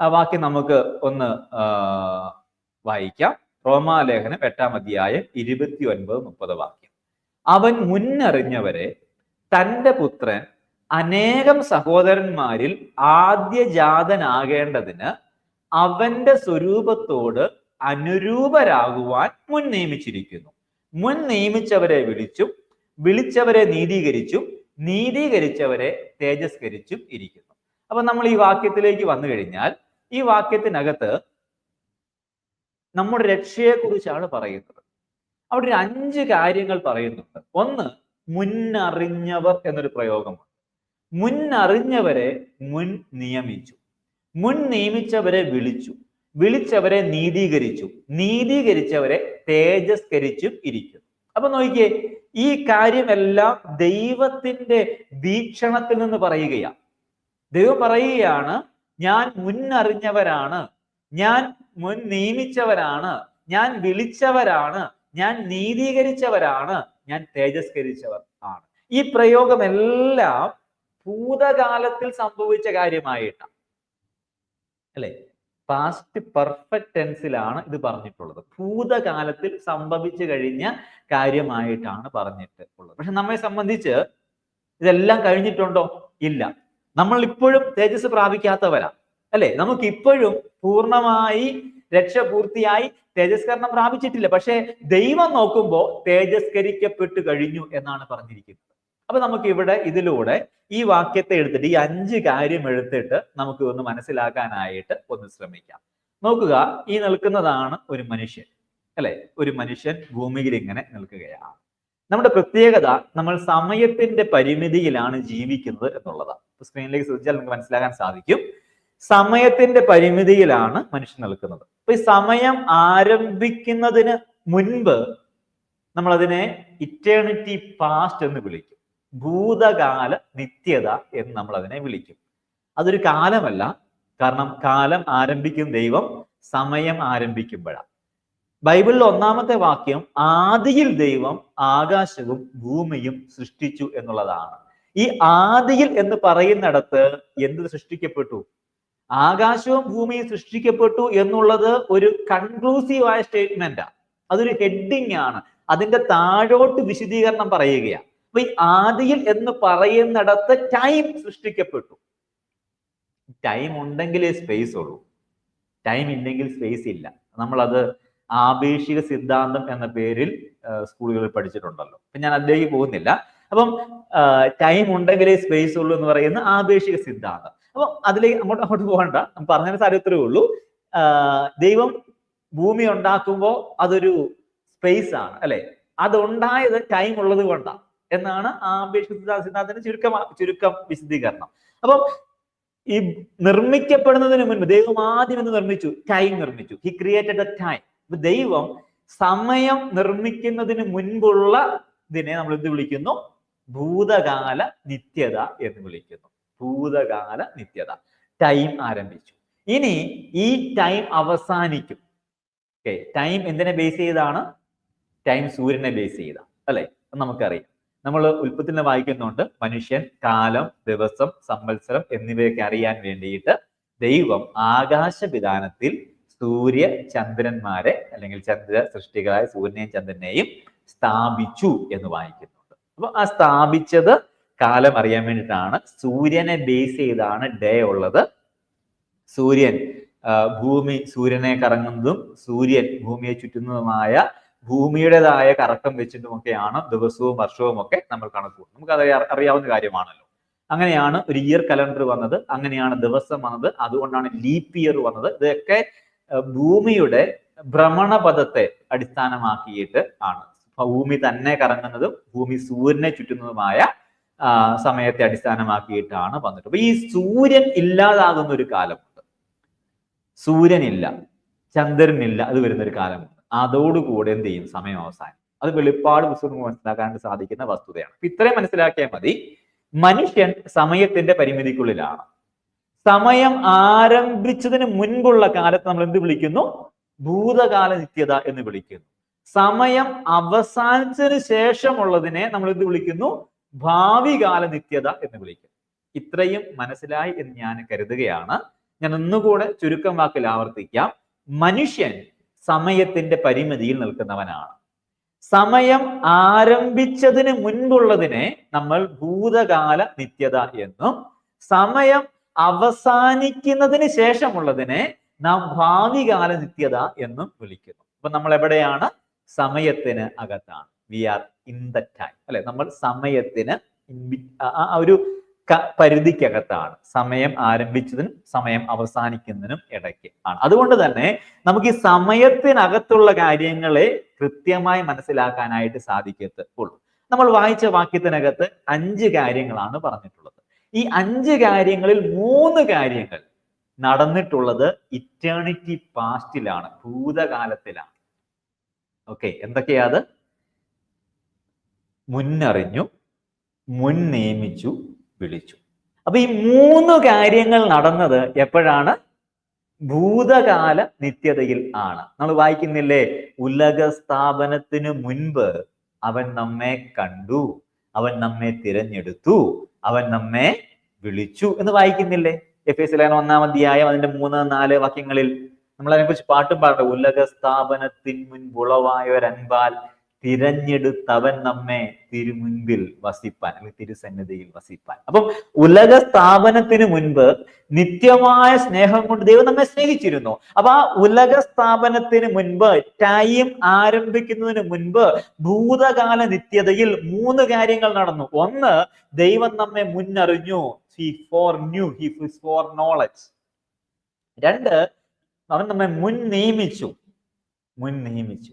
ആ വാക്യം നമുക്ക് ഒന്ന് വായിക്കാം. റോമാലേഖനം എട്ടാം അധ്യായം ഇരുപത്തി ഒൻപത് മുപ്പത് വാക്യം. അവൻ മുന്നറിഞ്ഞവരെ തന്റെ പുത്രൻ അനേകം സഹോദരന്മാരിൽ ആദ്യജാതനാകേണ്ടതിന് അവന്റെ സ്വരൂപത്തോട് അനുരൂപരാകുവാൻ മുൻ നിയമിച്ചിരിക്കുന്നു മുൻ നിയമിച്ചവരെ വിളിച്ചും വിളിച്ചവരെ നീതീകരിച്ചും നീതീകരിച്ചവരെ തേജസ്കരിച്ചും ഇരിക്കുന്നു. അപ്പൊ നമ്മൾ ഈ വാക്യത്തിലേക്ക് വന്നു കഴിഞ്ഞാൽ ഈ വാക്യത്തിനകത്ത് നമ്മുടെ രക്ഷയെ കുറിച്ചാണ് പറയുന്നത്. അവിടെ ഒരു അഞ്ച് കാര്യങ്ങൾ പറയുന്നുണ്ട്. ഒന്ന് മുന്നറിഞ്ഞവർ എന്നൊരു പ്രയോഗമാണ് മുന്നറിഞ്ഞവരെ മുൻ നിയമിച്ചു. മുൻ നിയമിച്ചവരെ വിളിച്ചു. വിളിച്ചവരെ നീതീകരിച്ചു. നീതീകരിച്ചവരെ തേജസ്കരിച്ചും ഇരിക്കുന്നു. അപ്പൊ നോക്കിയേ ഈ കാര്യമെല്ലാം ദൈവത്തിന്റെ വീക്ഷണത്തിൽ നിന്ന് പറയുകയാണ്. ദൈവം പറയുകയാണ് ഞാൻ മുന്നറിഞ്ഞവരാണ്. ഞാൻ മുൻ നിയമിച്ചവരാണ്. ഞാൻ വിളിച്ചവരാണ്. ഞാൻ നീതീകരിച്ചവരാണ്. ഞാൻ തേജസ്കരിച്ചവർ ആണ്. ഈ പ്രയോഗമെല്ലാം ഭൂതകാലത്തിൽ സംഭവിച്ച കാര്യമായിട്ടാണ്. അല്ലെ? പാസ്റ്റ് പെർഫെക്റ്റ് ടെൻസിലാണ് ഇത് പറഞ്ഞിട്ടുള്ളത്. ഭൂതകാലത്തിൽ സംഭവിച്ചു കഴിഞ്ഞ കാര്യമായിട്ടാണ് പറഞ്ഞിട്ട് ഉള്ളത് പക്ഷെ നമ്മെ സംബന്ധിച്ച് ഇതെല്ലാം കഴിഞ്ഞിട്ടുണ്ടോ? ഇല്ല. നമ്മൾ ഇപ്പോഴും തേജസ് പ്രാപിക്കാത്തവരാ. അല്ലെ? നമുക്ക് ഇപ്പോഴും പൂർണമായി രക്ഷ പൂർത്തിയായി തേജസ്കരണം പ്രാപിച്ചിട്ടില്ല. പക്ഷെ ദൈവം നോക്കുമ്പോൾ തേജസ്കരിക്കപ്പെട്ടു കഴിഞ്ഞു എന്നാണ് പറഞ്ഞിരിക്കുന്നത്. അപ്പൊ നമുക്ക് ഇവിടെ ഇതിലൂടെ ഈ വാക്യത്തെ എടുത്തിട്ട് ഈ അഞ്ച് കാര്യം എടുത്തിട്ട് നമുക്ക് ഒന്ന് മനസ്സിലാക്കാനായിട്ട് ഒന്ന് ശ്രമിക്കാം. നോക്കുക ഈ നിൽക്കുന്നതാണ് ഒരു മനുഷ്യൻ അല്ലെ? ഒരു മനുഷ്യൻ ഭൂമിയിൽ ഇങ്ങനെ നിൽക്കുകയാണ്. നമ്മുടെ പ്രത്യേകത നമ്മൾ സമയത്തിന്റെ പരിമിതിയിലാണ് ജീവിക്കുന്നത് എന്നുള്ളതാണ്. സ്ക്രീനിലേക്ക് ശ്രദ്ധിച്ചാൽ നിങ്ങൾക്ക് മനസ്സിലാക്കാൻ സാധിക്കും. സമയത്തിന്റെ പരിമിതിയിലാണ് മനുഷ്യൻ നിൽക്കുന്നത്. അപ്പൊ ഈ സമയം ആരംഭിക്കുന്നതിന് മുൻപ് നമ്മൾ അതിനെ ഇറ്റേണിറ്റി പാസ്റ്റ് എന്ന് വിളിക്കും. ഭൂതകാല നിത്യത എന്ന് നമ്മൾ അതിനെ വിളിക്കും. അതൊരു കാലമല്ല. കാരണം കാലം ആരംഭിക്കും ദൈവം സമയം ആരംഭിക്കുമ്പോഴാണ് ബൈബിളിൽ ഒന്നാമത്തെ വാക്യം ആദിയിൽ ദൈവം ആകാശവും ഭൂമിയും സൃഷ്ടിച്ചു എന്നുള്ളതാണ്. ഈ ആദിയിൽ എന്ന് പറയുന്നിടത്ത് എന്ത് സൃഷ്ടിക്കപ്പെട്ടു? ആകാശവും ഭൂമിയും സൃഷ്ടിക്കപ്പെട്ടു എന്നുള്ളത് ഒരു കൺക്ലൂസീവായ സ്റ്റേറ്റ്മെന്റാ അതൊരു ഹെഡിങ് ആണ്. അതിന്റെ താഴോട്ട് വിശദീകരണം പറയുകയാണ്. അപ്പൊ ഈ ആദിയിൽ എന്ന് പറയുന്നിടത്ത് ടൈം സൃഷ്ടിക്കപ്പെട്ടു. ടൈം ഉണ്ടെങ്കിലേ സ്പേസ് ഉള്ളൂ. ടൈം ഇല്ലെങ്കിൽ സ്പേസ് ഇല്ല. നമ്മളത് ആപേക്ഷിക സിദ്ധാന്തം എന്ന പേരിൽ സ്കൂളുകളിൽ പഠിച്ചിട്ടുണ്ടല്ലോ. അപ്പൊ ഞാൻ അതിലേക്ക് പോകുന്നില്ല. അപ്പം ടൈം ഉണ്ടെങ്കിലേ സ്പേസ് ഉള്ളൂ എന്ന് പറയുന്ന ആപേക്ഷിക സിദ്ധാന്തം. അപ്പം അതിലേക്ക് അങ്ങോട്ട് അങ്ങോട്ട് പോകണ്ട. പറഞ്ഞതിന് സാഹചര്യത്തിലേ ഉള്ളൂ. ദൈവം ഭൂമി ഉണ്ടാക്കുമ്പോൾ അതൊരു സ്പേസ് ആണ് അല്ലെ? അതുണ്ടായത് ടൈം ഉള്ളത് കൊണ്ടാണ് എന്നാണ് ആപേക്ഷിക സിദ്ധാന്തത്തിന്റെ ചുരുക്കം ചുരുക്കം വിശദീകരണം. അപ്പം ഈ നിർമ്മിക്കപ്പെടുന്നതിന് മുൻപ് ദൈവം ആദ്യം എന്ന് നിർമ്മിച്ചു? ടൈം നിർമ്മിച്ചു. ഹി ക്രിയേറ്റഡ് എ ടൈം ദൈവം സമയം നിർമ്മിക്കുന്നതിന് മുൻപുള്ള ഇതിനെ നമ്മൾ എന്ത് വിളിക്കുന്നു? ഭൂതകാല നിത്യത എന്ന് വിളിക്കുന്നു. ഭൂതകാല നിത്യത. ടൈം ആരംഭിച്ചു. ഇനി ഈ ടൈം അവസാനിക്കും. ഓക്കെ ടൈം എന്തിനെ ബേസ് ചെയ്താണ് ടൈം സൂര്യനെ ബേസ് ചെയ്ത. അല്ലെ? നമുക്കറിയാം. നമ്മൾ ഉൽപ്പത്തിനെ വായിക്കുന്നുണ്ട് മനുഷ്യൻ കാലം ദിവസം സംവത്സരം എന്നിവയൊക്കെ അറിയാൻ വേണ്ടിയിട്ട് ദൈവം ആകാശ ആകാശവിധാനത്തിൽ സൂര്യ ചന്ദ്രന്മാരെ അല്ലെങ്കിൽ ചന്ദ്ര സൃഷ്ടികളായ സൂര്യനെയും ചന്ദ്രനെയും സ്ഥാപിച്ചു എന്ന് വായിക്കുന്നുണ്ട്. അപ്പൊ ആ സ്ഥാപിച്ചത് കാലം അറിയാൻ വേണ്ടിയിട്ടാണ്. സൂര്യനെ ബേസ് ചെയ്താണ് ഡേ ഉള്ളത്. സൂര്യൻ ഭൂമി സൂര്യനെ കറങ്ങുന്നതും സൂര്യൻ ഭൂമിയെ ചുറ്റുന്നതുമായ ഭൂമിയുടേതായ കറക്കം വെച്ചിട്ടുമൊക്കെയാണ് ദിവസവും വർഷവും ഒക്കെ നമ്മൾ കണക്കൂട്ടുന്നത് നമുക്ക് അത് അറിയാവുന്ന കാര്യമാണല്ലോ. അങ്ങനെയാണ് ഒരു ഇയർ കലണ്ടർ വന്നത്. അങ്ങനെയാണ് ദിവസം വന്നത്. അതുകൊണ്ടാണ് ലീപ്പ് ഇയർ വന്നത്. ഇതൊക്കെ ഭൂമിയുടെ ഭ്രമണപഥത്തെ അടിസ്ഥാനമാക്കിയിട്ട് ആണ്. ഭൂമി തന്നെ കറങ്ങുന്നതും ഭൂമി സൂര്യനെ ചുറ്റുന്നതുമായ സമയത്തെ അടിസ്ഥാനമാക്കിയിട്ടാണ് വന്നിട്ട്. അപ്പൊ ഈ സൂര്യൻ ഇല്ലാതാകുന്ന ഒരു കാലമുണ്ട്. സൂര്യനില്ല ചന്ദ്രനില്ല അത് വരുന്ന ഒരു കാലമുണ്ട്. അതോടുകൂടെ എന്ത് ചെയ്യും? സമയം അവസാനം അത് വെളിപ്പാട് പുസ്തകം മനസ്സിലാക്കാൻ സാധിക്കുന്ന വസ്തുതയാണ്. ഇത്രയും മനസ്സിലാക്കിയാൽ മതി. മനുഷ്യൻ സമയത്തിന്റെ പരിമിതിക്കുള്ളിലാണ്. സമയം ആരംഭിച്ചതിന് മുൻപുള്ള കാലത്ത് നമ്മൾ എന്ത് വിളിക്കുന്നു? ഭൂതകാല നിത്യത എന്ന് വിളിക്കുന്നു. സമയം അവസാനിച്ചതിന് ശേഷമുള്ളതിനെ നമ്മൾ എന്ത് വിളിക്കുന്നു? ഭാവി കാല നിത്യത എന്ന് വിളിക്കുന്നു. ഇത്രയും മനസ്സിലായി എന്ന് ഞാൻ കരുതുകയാണ്. ഞാൻ ഒന്നുകൂടെ ചുരുക്കം വാക്കിൽ ആവർത്തിക്കാം. മനുഷ്യൻ സമയത്തിന്റെ പരിമിതിയിൽ നിൽക്കുന്നവനാണ്. സമയം ആരംഭിച്ചതിന് മുൻപുള്ളതിനെ നമ്മൾ ഭൂതകാല നിത്യത എന്നും സമയം അവസാനിക്കുന്നതിന് ശേഷമുള്ളതിനെ നാം ഭാവികാല നിത്യത എന്നും വിളിക്കുന്നു. അപ്പൊ നമ്മൾ എവിടെയാണ്? സമയത്തിന് അകത്താണ്. We are in the time അല്ലെ? നമ്മൾ സമയത്തിന് ഒരു പരിധിക്കകത്താണ്. സമയം ആരംഭിച്ചതിനും സമയം അവസാനിക്കുന്നതിനും ഇടയ്ക്ക് ആണ്. അതുകൊണ്ട് തന്നെ നമുക്ക് ഈ സമയത്തിനകത്തുള്ള കാര്യങ്ങളെ കൃത്യമായി മനസ്സിലാക്കാനായിട്ട് സാധിക്കത്തുള്ളൂ നമ്മൾ വായിച്ച വാക്യത്തിനകത്ത് അഞ്ച് കാര്യങ്ങളാണ് പറഞ്ഞിട്ടുള്ളത്. ഈ അഞ്ച് കാര്യങ്ങളിൽ മൂന്ന് കാര്യങ്ങൾ നടന്നിട്ടുള്ളത് ഇറ്റേണിറ്റി പാസ്റ്റിലാണ് ഭൂതകാലത്തിലാണ്. ഓക്കെ എന്തൊക്കെയാ അത്? മുന്നറിഞ്ഞു മുൻ നിയമിച്ചു വിളിച്ചു. അപ്പൊ ഈ മൂന്ന് കാര്യങ്ങൾ നടന്നത് എപ്പോഴാണ്? ഭൂതകാല നിത്യതയിൽ ആണ്. നമ്മൾ വായിക്കുന്നില്ലേ? ഉലക സ്ഥാപനത്തിന് മുൻപ് അവൻ നമ്മെ കണ്ടു അവൻ നമ്മെ തിരഞ്ഞെടുത്തു അവൻ നമ്മെ വിളിച്ചു എന്ന് വായിക്കുന്നില്ലേ? എഫ് എസ് ലൈൻ ഒന്നാം അധ്യായം അതിന്റെ മൂന്ന് നാല് വാക്യങ്ങളിൽ നമ്മൾ അതിനെക്കുറിച്ച് പാട്ടും പാടട്ടെ ഉലക സ്ഥാപനത്തിൻ മുൻപുളവായൊരൻപാൽ തിരഞ്ഞെടുത്തവൻ നമ്മെ തിരുമുൻപിൽ വസിപ്പാൻ അല്ലെങ്കിൽ തിരുസന്നിധിയിൽ വസിപ്പാൻ. അപ്പം ഉലക സ്ഥാപനത്തിന് മുൻപ് നിത്യമായ സ്നേഹം കൊണ്ട് ദൈവം നമ്മെ സ്നേഹിച്ചിരുന്നു. അപ്പൊ ആ ഉലക സ്ഥാപനത്തിന് മുൻപ് ടൈം ആരംഭിക്കുന്നതിന് മുൻപ് ഭൂതകാല നിത്യതയിൽ മൂന്ന് കാര്യങ്ങൾ നടന്നു. ഒന്ന് ദൈവം നമ്മെ മുന്നറിഞ്ഞു. He foreknew he foreknowledge രണ്ട് അവൻ നമ്മെ മുൻ നിയമിച്ചു മുൻ നിയമിച്ചു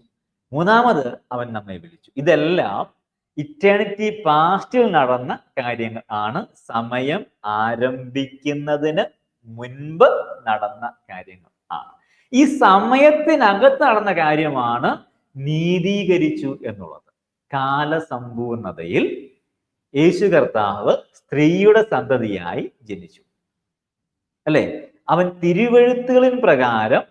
മൂന്നാമത് അവൻ നമ്മെ വിളിച്ചു. ഇതെല്ലാം ഇറ്റേണിറ്റി പാസ്റ്റിൽ നടന്ന കാര്യങ്ങൾ ആണ്. സമയം ആരംഭിക്കുന്നതിന് മുൻപ് നടന്ന കാര്യങ്ങൾ ആണ്. ഈ സമയത്തിനകത്ത് നടന്ന കാര്യമാണ് നീതീകരിച്ചു എന്നുള്ളത്. കാലസമ്പൂർണതയിൽ യേശു കർത്താവ് സ്ത്രീയുടെ സന്തതിയായി ജനിച്ചു. അല്ലെ? അവൻ തിരുവഴുത്തുകളിൻ പ്രകാരം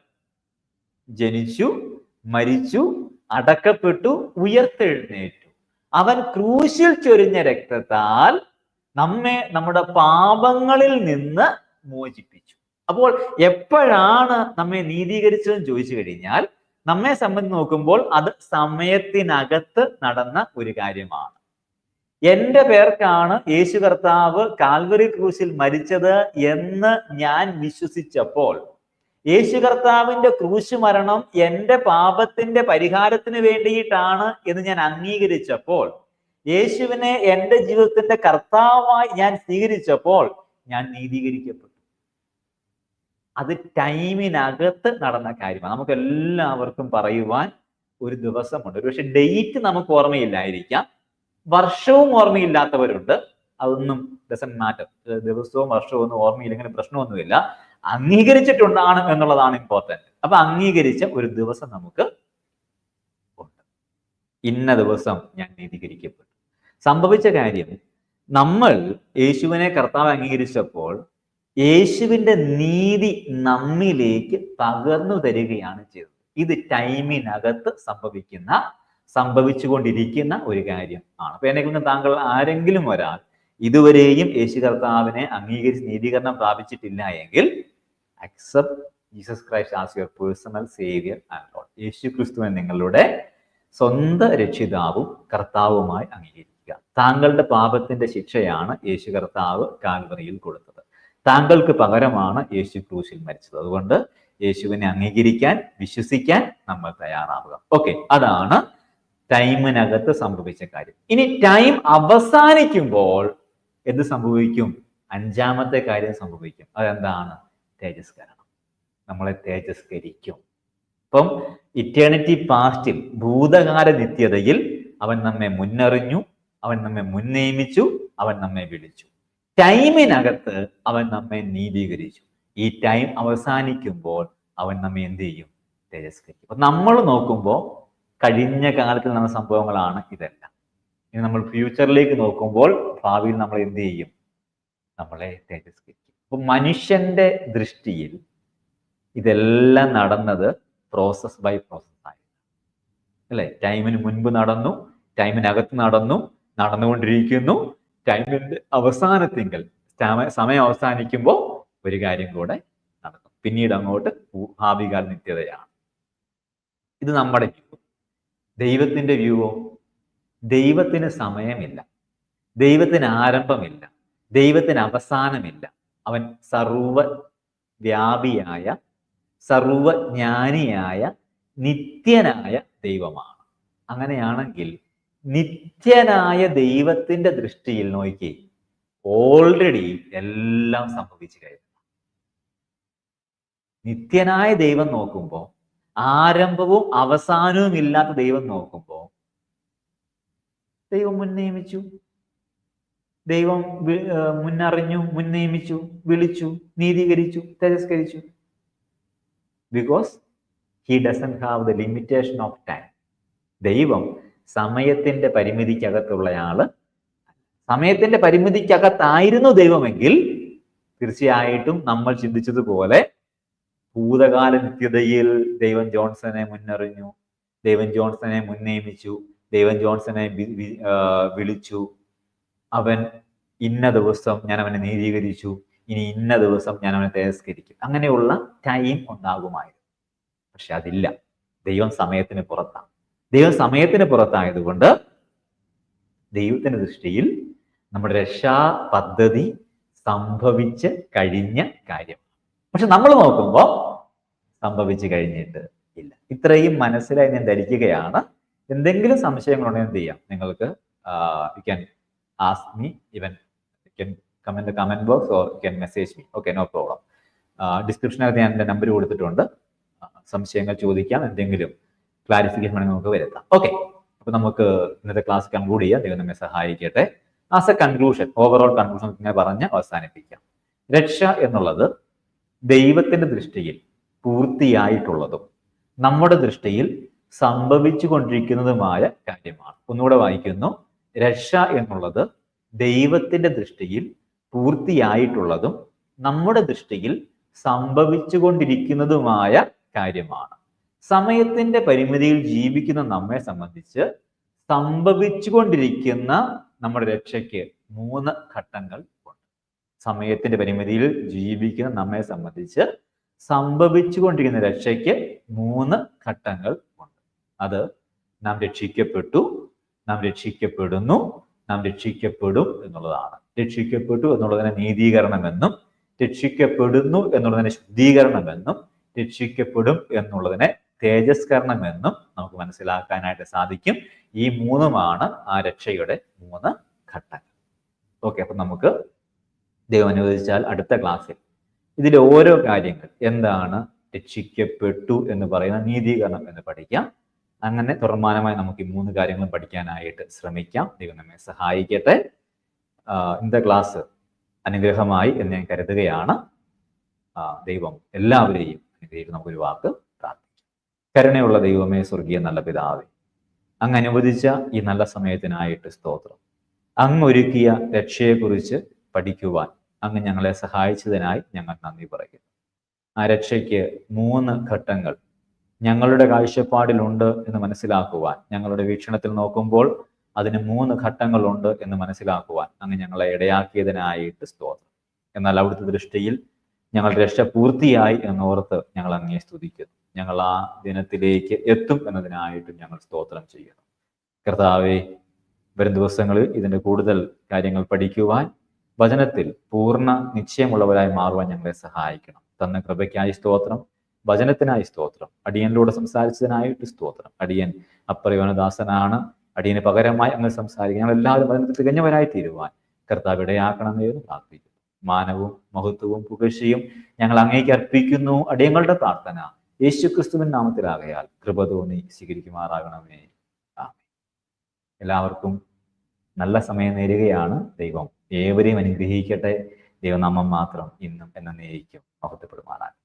ജനിച്ചു മരിച്ചു അടക്കപ്പെട്ടു ഉയർത്തെഴുന്നേറ്റു. അവൻ ക്രൂശിൽ ചൊരിഞ്ഞ രക്തത്താൽ നമ്മെ നമ്മുടെ പാപങ്ങളിൽ നിന്ന് മോചിപ്പിച്ചു. അപ്പോൾ എപ്പോഴാണ് നമ്മെ നീതീകരിച്ചതെന്ന് ചോദിച്ചു കഴിഞ്ഞാൽ നമ്മെ സംബന്ധിച്ച് നോക്കുമ്പോൾ അത് സമയത്തിനകത്ത് നടന്ന ഒരു കാര്യമാണ്. എന്റെ പേർക്കാണ് യേശു കർത്താവ് കാൽവറി ക്രൂശിൽ മരിച്ചത് എന്ന് ഞാൻ വിശ്വസിച്ചപ്പോൾ യേശു കർത്താവിന്റെ ക്രൂശ് മരണം എന്റെ പാപത്തിന്റെ പരിഹാരത്തിന് വേണ്ടിയിട്ടാണ് എന്ന് ഞാൻ അംഗീകരിച്ചപ്പോൾ യേശുവിനെ എന്റെ ജീവിതത്തിന്റെ കർത്താവായി ഞാൻ സ്വീകരിച്ചപ്പോൾ ഞാൻ നീതീകരിക്കപ്പെട്ടു. അത് ടൈമിനകത്ത് നടന്ന കാര്യമാണ്. നമുക്ക് എല്ലാവർക്കും പറയുവാൻ ഒരു ദിവസമുണ്ട്. പക്ഷെ ഡേറ്റ് നമുക്ക് ഓർമ്മയില്ലായിരിക്കാം. വർഷവും ഓർമ്മയില്ലാത്തവരുണ്ട്. അതൊന്നും ഡസൻ മാറ്റർ ദിവസവും വർഷവും ഒന്നും ഓർമ്മയില്ലെങ്കിലും പ്രശ്നമൊന്നുമില്ല. അംഗീകരിച്ചിട്ടുണ്ടാണ് എന്നുള്ളതാണ് ഇമ്പോർട്ടന്റ് അപ്പൊ അംഗീകരിച്ച ഒരു ദിവസം നമുക്ക് ഉണ്ട്. ഇന്ന ദിവസം ഞാൻ നീതീകരിക്കപ്പെട്ടു. സംഭവിച്ച കാര്യം നമ്മൾ യേശുവിനെ കർത്താവ് അംഗീകരിച്ചപ്പോൾ യേശുവിന്റെ നീതി നമ്മിലേക്ക് പകർന്നു തരികയാണ് ചെയ്തത്. ഇത് ടൈമിനകത്ത് സംഭവിക്കുന്ന സംഭവിച്ചുകൊണ്ടിരിക്കുന്ന ഒരു കാര്യം ആണ്. അപ്പൊ എന്നെ താങ്കൾ ആരെങ്കിലും ഒരാൾ ഇതുവരെയും യേശു കർത്താവിനെ അംഗീകരിച്ച് നീതീകരണം പ്രാപിച്ചിട്ടില്ല എങ്കിൽ accept Jesus Christ as your personal saviour and Lord യേശു ക്രിസ്തുവിനെ നിങ്ങളുടെ സ്വന്തം രക്ഷിതാവും കർത്താവുമായി അംഗീകരിക്കുക. താങ്കളുടെ പാപത്തിന്റെ ശിക്ഷയാണ് യേശു കർത്താവ് കാൽവറിയിൽ കൊടുത്തത്. താങ്കൾക്ക് പകരമാണ് യേശു ക്രൂശിൽ മരിച്ചത്. അതുകൊണ്ട് യേശുവിനെ അംഗീകരിക്കാൻ വിശ്വസിക്കാൻ നമ്മൾ തയ്യാറാവുക. ഓക്കെ അതാണ് ടൈമിനകത്ത് സംഭവിച്ച കാര്യം. ഇനി ടൈം അവസാനിക്കുമ്പോൾ എന്ത് സംഭവിക്കും? അഞ്ചാമത്തെ കാര്യം സംഭവിക്കും. അതെന്താണ്? തേജസ്കരണം. നമ്മളെ തേജസ്കരിക്കും. അപ്പം ഇറ്റേണിറ്റി പാസ്റ്റിൽ ഭൂതകാല നിത്യതയിൽ അവൻ നമ്മെ മുന്നറിഞ്ഞു അവൻ നമ്മെ മുൻനിയമിച്ചു അവൻ നമ്മെ വിളിച്ചു. ടൈമിനകത്ത് അവൻ നമ്മെ നീതീകരിച്ചു. ഈ ടൈം അവസാനിക്കുമ്പോൾ അവൻ നമ്മെ എന്ത് ചെയ്യും? തേജസ്കരിക്കും. അപ്പൊ നമ്മൾ നോക്കുമ്പോൾ കഴിഞ്ഞ കാലത്തിൽ നടന്ന സംഭവങ്ങളാണ് ഇതെല്ലാം. ഇനി നമ്മൾ ഫ്യൂച്ചറിലേക്ക് നോക്കുമ്പോൾ ഭാവിയിൽ നമ്മൾ എന്ത് ചെയ്യും? നമ്മളെ തേജസ്കരിക്കും. അപ്പൊ മനുഷ്യന്റെ ദൃഷ്ടിയിൽ ഇതെല്ലാം നടന്നത് പ്രോസസ് ബൈ പ്രോസസ് ആയിരുന്നു അല്ലെ? ടൈമിന് മുൻപ് നടന്നു ടൈമിനകത്ത് നടന്നു നടന്നുകൊണ്ടിരിക്കുന്നു. ടൈമിന്റെ അവസാനത്തിങ്കൽ സമ- സമയം അവസാനിക്കുമ്പോൾ ഒരു കാര്യം കൂടെ നടക്കും പിന്നീട് അങ്ങോട്ട് ഭാവികാൽ നിത്യതയാണ്. ഇത് നമ്മുടെ വ്യൂ ദൈവത്തിന്റെ വ്യൂവോ ദൈവത്തിന് സമയമില്ല. ദൈവത്തിന് ആരംഭമില്ല. ദൈവത്തിന് അവസാനമില്ല. അവൻ സർവ വ്യാപിയായ സർവജ്ഞാനിയായ നിത്യനായ ദൈവമാണ്. അങ്ങനെയാണെങ്കിൽ നിത്യനായ ദൈവത്തിന്റെ ദൃഷ്ടിയിൽ നോക്കി ഓൾറെഡി എല്ലാം സംഭവിച്ചു കഴിഞ്ഞു. നിത്യനായ ദൈവം നോക്കുമ്പോൾ ആരംഭവും അവസാനവും ഇല്ലാത്ത ദൈവം നോക്കുമ്പോൾ ദൈവം മുൻ നിയമിച്ചു. ദൈവം മുന്നറിഞ്ഞു മുൻ നിയമിച്ചു വിളിച്ചു നീതീകരിച്ചു തേജസ്കരിച്ചു. Because he doesn't have the limitation of time ദൈവം സമയത്തിന്റെ പരിമിതിക്കകത്തുള്ളയാൾ സമയത്തിന്റെ പരിമിതിക്കകത്തായിരുന്നു ദൈവമെങ്കിൽ തീർച്ചയായിട്ടും നമ്മൾ ചിന്തിച്ചതുപോലെ ഭൂതകാല നിത്യതയിൽ ദൈവം ജോൺസനെ മുന്നറിഞ്ഞു ദൈവം ജോൺസനെ മുൻ നിയമിച്ചു ദൈവം ജോൺസനെ വിളിച്ചു അവൻ ഇന്ന ദിവസം ഞാൻ അവനെ നീതീകരിച്ചു. ഇനി ഇന്ന ദിവസം ഞാൻ അവനെ തിരസ്കരിക്കും. അങ്ങനെയുള്ള ടൈം ഉണ്ടാകുമായിരുന്നു. പക്ഷെ അതില്ല. ദൈവം സമയത്തിന് പുറത്താണ് ദൈവം സമയത്തിന് പുറത്തായതുകൊണ്ട് ദൈവത്തിന്റെ ദൃഷ്ടിയിൽ നമ്മുടെ രക്ഷാ പദ്ധതി സംഭവിച്ച് കഴിഞ്ഞ കാര്യം. പക്ഷെ നമ്മൾ നോക്കുമ്പോൾ സംഭവിച്ചു കഴിഞ്ഞിട്ട് ഇല്ല. ഇത്രയും മനസ്സിലായി ഞാൻ ധരിക്കുകയാണ്. എന്തെങ്കിലും സംശയങ്ങളുണ്ടെങ്കിൽ എന്ത് ചെയ്യാം? നിങ്ങൾക്ക് you can ask me even you can comment comment box okay can message okay okay no problem ഡിസ്ക്രിപ്ഷനകത്ത് ഞാൻ എന്റെ നമ്പർ കൊടുത്തിട്ടുണ്ട്. സംശയങ്ങൾ ചോദിക്കാം എന്തെങ്കിലും ക്ലാരിഫിക്കേഷൻ വേണമെങ്കിൽ നമുക്ക് വരുത്താം. ഓക്കെ അപ്പൊ നമുക്ക് ഇന്നത്തെ ക്ലാസ് കൺക്ലൂഡ് ചെയ്യാം. ദൈവം നമ്മെ സഹായിക്കട്ടെ. As a conclusion overall conclusion ഇങ്ങനെ പറഞ്ഞ് അവസാനിപ്പിക്കാം. രക്ഷ എന്നുള്ളത് ദൈവത്തിന്റെ ദൃഷ്ടിയിൽ പൂർത്തിയായിട്ടുള്ളതും നമ്മുടെ ദൃഷ്ടിയിൽ സംഭവിച്ചു കൊണ്ടിരിക്കുന്നതുമായ കാര്യമാണ്. ഒന്നുകൂടെ വായിക്കുന്നു. രക്ഷ എന്നുള്ളത് ദൈവത്തിന്റെ ദൃഷ്ടിയിൽ പൂർത്തിയായിട്ടുള്ളതും നമ്മുടെ ദൃഷ്ടിയിൽ സംഭവിച്ചുകൊണ്ടിരിക്കുന്നതുമായ കാര്യമാണ്. സമയത്തിന്റെ പരിമിതിയിൽ ജീവിക്കുന്ന നമ്മെ സംബന്ധിച്ച് സംഭവിച്ചുകൊണ്ടിരിക്കുന്ന നമ്മുടെ രക്ഷയ്ക്ക് മൂന്ന് ഘട്ടങ്ങൾ ഉണ്ട്. സമയത്തിന്റെ പരിമിതിയിൽ ജീവിക്കുന്ന നമ്മെ സംബന്ധിച്ച് സംഭവിച്ചുകൊണ്ടിരിക്കുന്ന രക്ഷയ്ക്ക് മൂന്ന് ഘട്ടങ്ങൾ ഉണ്ട്. അത് നാം രക്ഷിക്കപ്പെട്ടു നാം രക്ഷിക്കപ്പെടുന്നു നാം രക്ഷിക്കപ്പെടും എന്നുള്ളതാണ്. രക്ഷിക്കപ്പെട്ടു എന്നുള്ളതിനെ നീതീകരണമെന്നും രക്ഷിക്കപ്പെടുന്നു എന്നുള്ളതിനെ ശുദ്ധീകരണമെന്നും രക്ഷിക്കപ്പെടും എന്നുള്ളതിനെ തേജസ്കരണമെന്നും നമുക്ക് മനസ്സിലാക്കാനായിട്ട് സാധിക്കും. ഈ മൂന്നുമാണ് ആ രക്ഷയുടെ മൂന്ന് ഘട്ടങ്ങൾ. ഓക്കെ അപ്പൊ നമുക്ക് ദൈവം അനുവദിച്ചാൽ അടുത്ത ക്ലാസ്സിൽ ഇതിലെ ഓരോ കാര്യങ്ങൾ എന്താണ്? രക്ഷിക്കപ്പെട്ടു എന്ന് പറയുന്ന നീതീകരണം എന്ന് പഠിക്കാം. അങ്ങനെ തുടർമാനമായി നമുക്ക് ഈ മൂന്ന് കാര്യങ്ങളും പഠിക്കാനായിട്ട് ശ്രമിക്കാം. ദൈവം നമ്മെ സഹായിക്കട്ടെ. ഇന്നത്തെ ക്ലാസ് അനുഗ്രഹമായി എന്ന് ഞാൻ കരുതുകയാണ്. ദൈവം എല്ലാവരെയും അനുഗ്രഹിക്കും നമുക്കൊരു വാക്ക് പ്രാർത്ഥിക്കാം. കരുണയുള്ള ദൈവമേ സ്വർഗീയ നല്ല പിതാവേ അങ്ങ് അനുവദിച്ച ഈ നല്ല സമയത്തിനായിട്ട് സ്തോത്രം. അങ്ങ് ഒരുക്കിയ രക്ഷയെക്കുറിച്ച് പഠിക്കുവാൻ അങ്ങ് ഞങ്ങളെ സഹായിച്ചതിനായി ഞങ്ങൾ നന്ദി പറയുന്നു. ആ രക്ഷയ്ക്ക് മൂന്ന് ഘട്ടങ്ങൾ ഞങ്ങളുടെ കാഴ്ചപ്പാടിലുണ്ട് എന്ന് മനസ്സിലാക്കുവാൻ. ഞങ്ങളുടെ വീക്ഷണത്തിൽ നോക്കുമ്പോൾ അതിന് മൂന്ന് ഘട്ടങ്ങളുണ്ട് എന്ന് മനസ്സിലാക്കുവാൻ അങ്ങ് ഞങ്ങളെ ഇടയാക്കിയതിനായിട്ട് സ്തോത്രം. എന്നാൽ അവിടുത്തെ ദൃഷ്ടിയിൽ ഞങ്ങൾ രക്ഷ പൂർത്തിയായി എന്നോർത്ത് ഞങ്ങൾ അങ്ങേ സ്തുതിക്കുന്നു. ഞങ്ങൾ ആ ദിനത്തിലേക്ക് എത്തും എന്നതിനായിട്ടും ഞങ്ങൾ സ്തോത്രം ചെയ്യുന്നു. കർത്താവെ വരും ദിവസങ്ങളിൽ ഇതിന്റെ കൂടുതൽ കാര്യങ്ങൾ പഠിക്കുവാൻ വചനത്തിൽ പൂർണ നിശ്ചയമുള്ളവരായി മാറുവാൻ ഞങ്ങളെ സഹായിക്കണം. തന്ന കൃപയ്ക്കായി സ്തോത്രം. വചനത്തിനായി സ്തോത്രം. അടിയനിലൂടെ സംസാരിച്ചതിനായിട്ട് സ്തോത്രം. അടിയൻ അപ്രയോനദാസനാണ് അടിയന് പകരമായി അങ്ങ് സംസാരിക്കുക. ഞങ്ങൾ എല്ലാവരും വചനത്തിൽ തികഞ്ഞവരായി തീരുവാൻ കർത്താവ് ഇടയാക്കണമേ എന്ന് പ്രാർത്ഥിക്കുന്നു. മാനവും മഹത്വവും പുകഴ്ചയും ഞങ്ങൾ അങ്ങേക്ക് അർപ്പിക്കുന്നു. അടിയങ്ങളുടെ പ്രാർത്ഥന യേശു ക്രിസ്തുവിൻ നാമത്തിലാകയാൽ കൃപ തോന്നി സ്വീകരിക്കുമാറാകണമേ. എല്ലാവർക്കും നല്ല സമയം നേരുകയാണ്. ദൈവം ഏവരെയും അനുഗ്രഹിക്കട്ടെ. ദൈവനാമം മാത്രം ഇന്നും എന്നേക്കും മഹത്വപ്പെടുമാറാകട്ടെ.